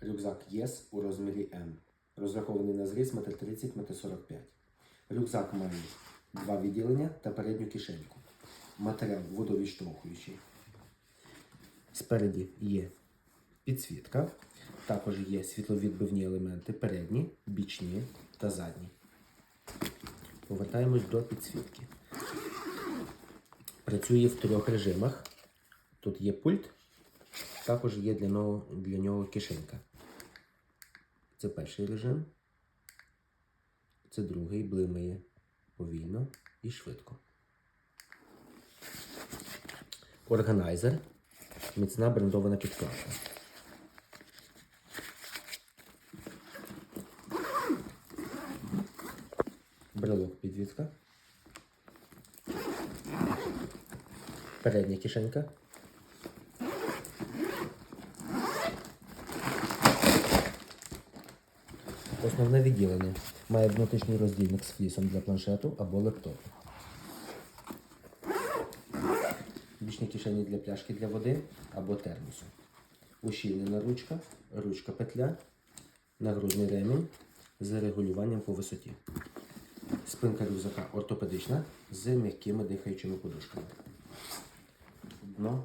Рюкзак ЄС у розмірі М. Розрахований на зріз 1,30 м 45 Рюкзак має два відділення та передню кишеньку. Матеріал водовідштовхуючий. Спереді є підсвітка. Також є світловідбивні елементи передні, бічні та задні. Повертаємось до підсвітки. Працює в трьох режимах. Тут є пульт, також є для нього, для нього кишенька. Це перший режим. Це другий блимає повільно і швидко. Органайзер. Міцна брендована підкладка. Брелок підвіска. Передня кишенька. Основне відділення має внутрішній роздільник з флісом для планшету або лептопу. Бічні кишені для пляшки для води або термосу. Ущільнена ручка, ручка петля, нагрудний ремінь з регулюванням по висоті. Спинка рюкзака ортопедична з м'якими дихаючими подушками. Дно.